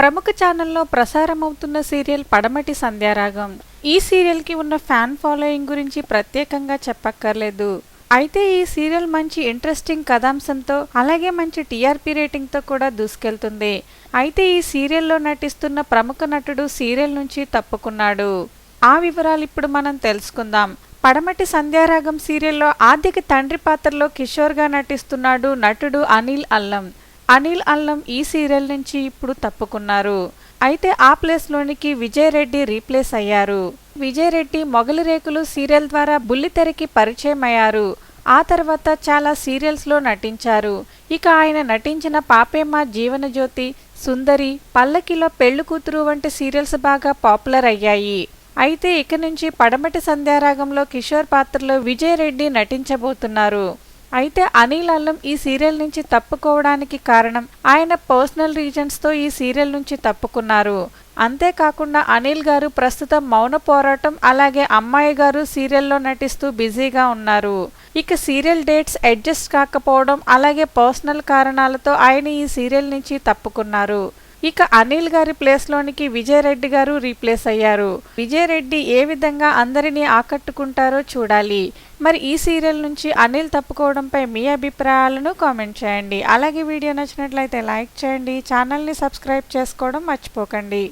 ప్రముఖ ఛానల్లో ప్రసారమవుతున్న సీరియల్ పడమటి సంధ్యారాగం. ఈ సీరియల్కి ఉన్న ఫ్యాన్ ఫాలోయింగ్ గురించి ప్రత్యేకంగా చెప్పక్కర్లేదు. అయితే ఈ సీరియల్ మంచి ఇంట్రెస్టింగ్ కథాంశంతో అలాగే మంచి టీఆర్పీ రేటింగ్తో కూడా దూసుకెళ్తుంది. అయితే ఈ సీరియల్లో నటిస్తున్న ప్రముఖ నటుడు సీరియల్ నుంచి తప్పుకున్నాడు. ఆ వివరాలు ఇప్పుడు మనం తెలుసుకుందాం. పడమటి సంధ్యారాగం సీరియల్లో ఆర్థిక తండ్రి పాత్రలో కిషోర్గా నటిస్తున్నాడు నటుడు అనిల్ అల్లం. అనిల్ అల్లం ఈ సీరియల్ నుంచి ఇప్పుడు తప్పుకున్నారు. అయితే ఆ ప్లేస్లోనికి విజయ్ రెడ్డి రీప్లేస్ అయ్యారు. విజయ్ రెడ్డి మొగలి రేకులు సీరియల్ ద్వారా బుల్లితెరకి పరిచయం అయ్యారు ఆ తర్వాత చాలా సీరియల్స్లో నటించారు. ఇక ఆయన నటించిన పాపేమ్మ జీవనజ్యోతి సుందరి పల్లకిలో పెళ్ళి కూతురు వంటి సీరియల్స్ బాగా పాపులర్ అయ్యాయి. అయితే ఇక నుంచి పడమటి సంధ్యారాగంలో కిషోర్ పాత్రలో విజయ్ రెడ్డి నటించబోతున్నారు. అయితే అనిల్ అల్లం ఈ సీరియల్ నుంచి తప్పుకోవడానికి కారణం ఆయన పర్సనల్ రీజన్స్తో ఈ సీరియల్ నుంచి తప్పుకున్నారు. అంతేకాకుండా అనిల్ గారు ప్రస్తుతం మౌన పోరాటం అలాగే అమ్మాయి గారు సీరియల్లో నటిస్తూ బిజీగా ఉన్నారు. ఇక సీరియల్ డేట్స్ అడ్జస్ట్ కాకపోవడం అలాగే పర్సనల్ కారణాలతో ఆయన ఈ సీరియల్ నుంచి తప్పుకున్నారు. ఇక అనిల్ గారి ప్లేస్లోనికి విజయరెడ్డి గారు రీప్లేస్ అయ్యారు. విజయ్ రెడ్డి ఏ విధంగా అందరినీ ఆకట్టుకుంటారో చూడాలి. మరి ఈ సీరియల్ నుంచి అనిల్ తప్పుకోవడంపై మీ అభిప్రాయాలను కామెంట్ చేయండి. అలాగే వీడియో నచ్చినట్లయితే లైక్ చేయండి. ఛానల్ని సబ్స్క్రైబ్ చేసుకోవడం మర్చిపోకండి.